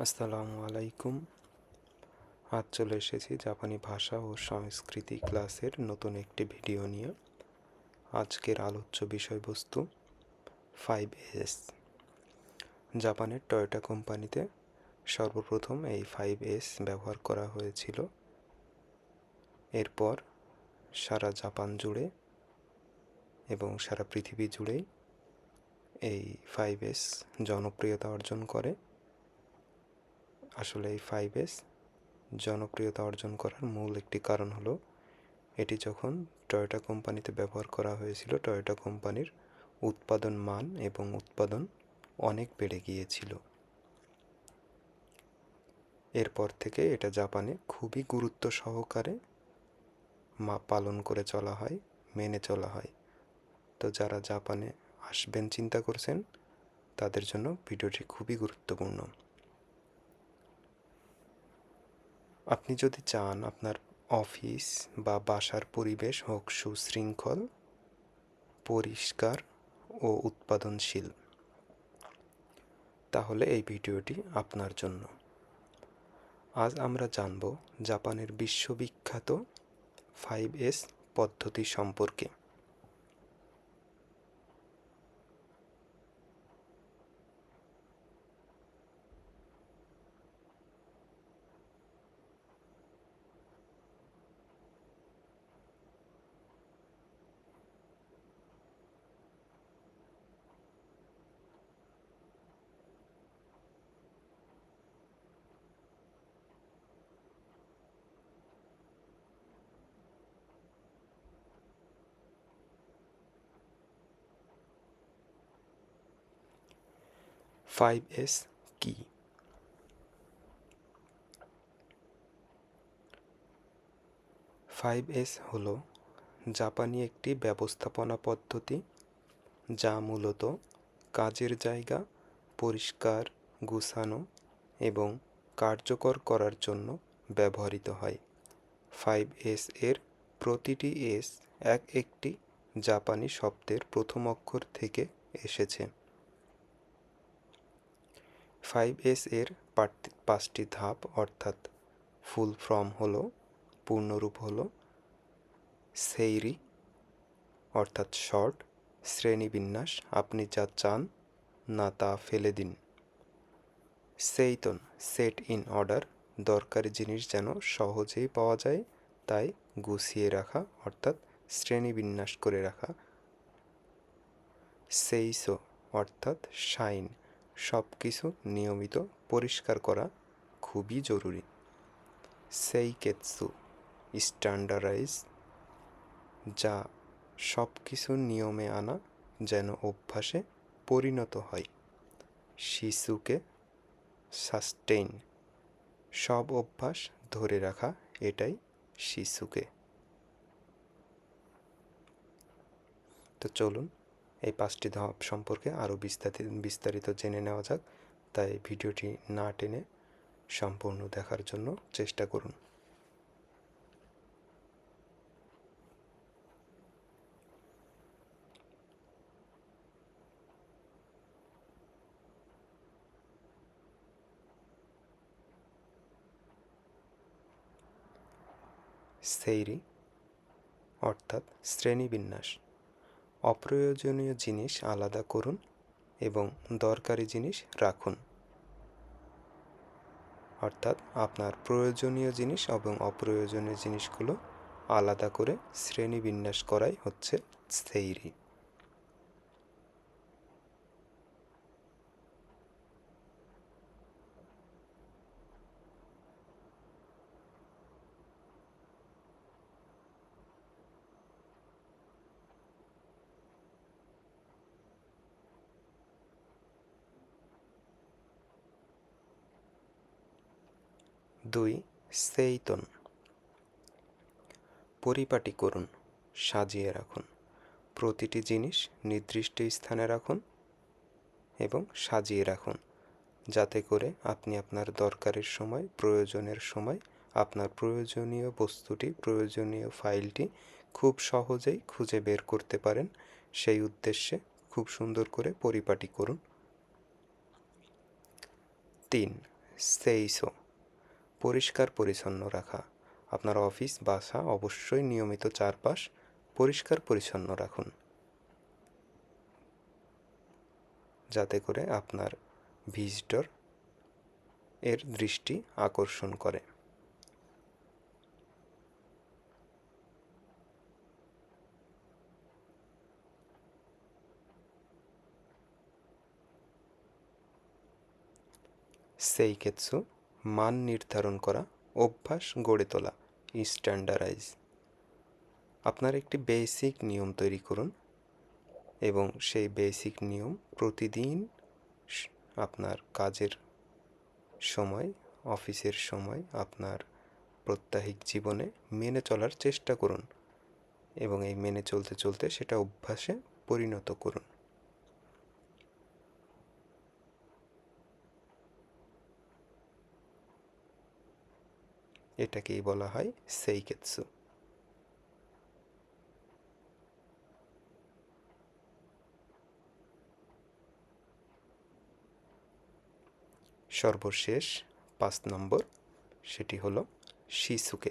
আসসালামু আলাইকুম। আজ চলে এসেছি জাপানি ভাষা ও সংস্কৃতি ক্লাসের নতুন একটি ভিডিও নিয়ে। আজকের আলোচ্য বিষয়বস্তু ফাইভ এস জাপানের টয়োটা কোম্পানিতে সর্বপ্রথম এই ফাইভ এস ব্যবহার করা হয়েছিল। এরপর সারা জাপান জুড়ে এবং সারা পৃথিবী জুড়েই এই ফাইভ এস জনপ্রিয়তা অর্জন করে। আসলে এই ফাইভ এস জনপ্রিয়তা অর্জন করার মূল একটি কারণ হলো, এটি যখন টয়োটা কোম্পানিতে ব্যবহার করা হয়েছিল টয়োটা কোম্পানির উৎপাদন মান এবং উৎপাদন অনেক বেড়ে গিয়েছিল। এরপর থেকে এটা জাপানে খুবই গুরুত্ব সহকারে মা, পালন করে চলা হয়, মেনে চলা হয়। তো যারা জাপানে আসবেন, চিন্তা করছেন, তাদের জন্য ভিডিওটি খুবই গুরুত্বপূর্ণ। আপনি যদি চান আপনার অফিস বা বাসার পরিবেশ হোক সুশৃঙ্খল, পরিষ্কার ও উৎপাদনশীল, তাহলে এই ভিডিওটি আপনার জন্য। আজ আমরা জানব জাপানের বিশ্ববিখ্যাত ফাইভ এস পদ্ধতি সম্পর্কে। ফাইভ এস কি ফাইভ এস হল জাপানি একটি ব্যবস্থাপনা পদ্ধতি যা মূলত কাজের জায়গা পরিষ্কার, গুছানো এবং কার্যকর করার জন্য ব্যবহৃত হয়। ফাইভ এস এর প্রতিটি এস এক একটি জাপানি শব্দের প্রথম অক্ষর থেকে এসেছে। ফাইভ এস এর পাঁচটি ধাপ, অর্থাৎ ফুল ফর্ম হলো, পূর্ণরূপ হলো, সেইরি, অর্থাৎ শর্ট, শ্রেণীবিন্যাস, আপনি যা চান, না তা ফেলে দিন। সেইতন, সেট ইন অর্ডার, দরকারি জিনিস যেন সহজেই পাওয়া যায়, তাই গুছিয়ে রাখা, অর্থাৎ শ্রেণীবিন্যাস করে রাখা। সেইসো, অর্থাৎ শাইন। সব কিছু নিয়মিত পরিষ্কার করা খুবই জরুরি। সেই কেৎসু স্ট্যান্ডার্ডাইজ যা সব কিছু নিয়মে আনা যেন অভ্যাসে পরিণত হয়। শিশুকে সাস্টেইন, সব অভ্যাস ধরে রাখা এটাই শিশুকে। তো চলুন এই পাঁচটি ধাপ সম্পর্কে আরও বিস্তারিত বিস্তারিত জেনে নেওয়া যাক। তাই ভিডিওটি না টেনে সম্পূর্ণ দেখার জন্য চেষ্টা করুন। সেইরি অর্থাৎ শ্রেণীবিন্যাস। অপ্রয়োজনীয় জিনিস আলাদা করুন এবং দরকারি জিনিস রাখুন। অর্থাৎ আপনার প্রয়োজনীয় জিনিস এবং অপ্রয়োজনীয় জিনিসগুলো আলাদা করে শ্রেণীবিন্যাস করাই হচ্ছে সেইরি দুই, সেইতন। পরিপাটি করুন, সাজিয়ে রাখুন। প্রতিটি জিনিস নির্দিষ্ট স্থানে রাখুন এবং সাজিয়ে রাখুন, যাতে করে আপনি আপনার দরকারের সময়, প্রয়োজনের সময়, আপনার প্রয়োজনীয় বস্তুটি, প্রয়োজনীয় ফাইলটি খুব সহজেই খুঁজে বের করতে পারেন। সেই উদ্দেশ্যে খুব সুন্দর করে পরিপাটি করুন। তিন, সেইসো। পরিষ্কার পরিচ্ছন্ন রাখা। আপনার অফিস, বাসা অবশ্যই নিয়মিত চারপাশ পরিষ্কার পরিচ্ছন্ন রাখুন। যাতে করে আপনার ভিজিটর এর দৃষ্টি আকর্ষণ করে। সেই সেইকেৎসু মান নির্ধারণ করা, অভ্যাস গড়ে তোলা স্ট্যান্ডার্ডাইজ আপনার একটি বেসিক নিয়ম তৈরি করুন এবং সেই বেসিক নিয়ম প্রতিদিন আপনার কাজের সময়, অফিসের সময়, আপনার প্রত্যাহিক জীবনে মেনে চলার চেষ্টা করুন এবং এই মেনে চলতে চলতে সেটা অভ্যাসে পরিণত করুন। এটাকেই বলা হয় সেইকেৎসু সর্বশেষ পাঁচ নম্বর, সেটি হলো শিশুকে,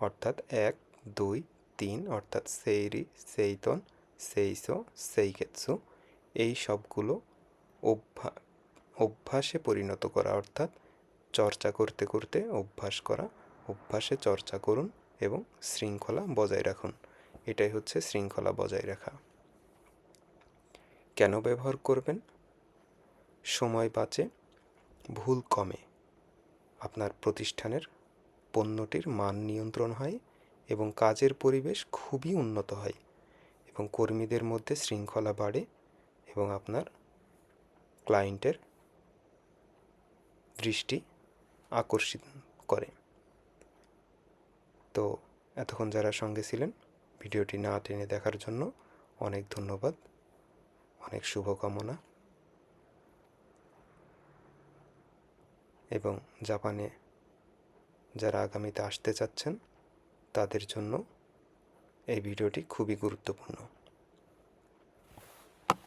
অর্থাৎ এক, দুই, তিন, অর্থাৎ সেইরি, সেইতন, সেইসো সেইকেৎসু এই সবগুলো অভ্যা, অভ্যাসে পরিণত করা, অর্থাৎ চর্চা করতে করতে অভ্যাস করা অভ্যাসে চর্চা করুন এবং শৃঙ্খলা বজায় রাখুন। এটাই হচ্ছে শৃঙ্খলা বজায় রাখা। কেন ব্যবহার করবেন? সময় বাঁচে, ভুল কমে। আপনার প্রতিষ্ঠানের পণ্যটির মান নিয়ন্ত্রণ হয় এবং কাজের পরিবেশ খুবই উন্নত হয় এবং কর্মীদের মধ্যে শৃঙ্খলা বাড়ে এবং আপনার ক্লায়েন্টের দৃষ্টি আকর্ষিত করে। তো এতক্ষণ যারা সঙ্গে ছিলেন, ভিডিওটি না টেনে দেখার জন্য অনেক ধন্যবাদ। অনেক শুভকামনা। এবং জাপানে যারা আগামীতে আসতে চাচ্ছেন, তাদের জন্য এই ভিডিওটি খুবই গুরুত্বপূর্ণ।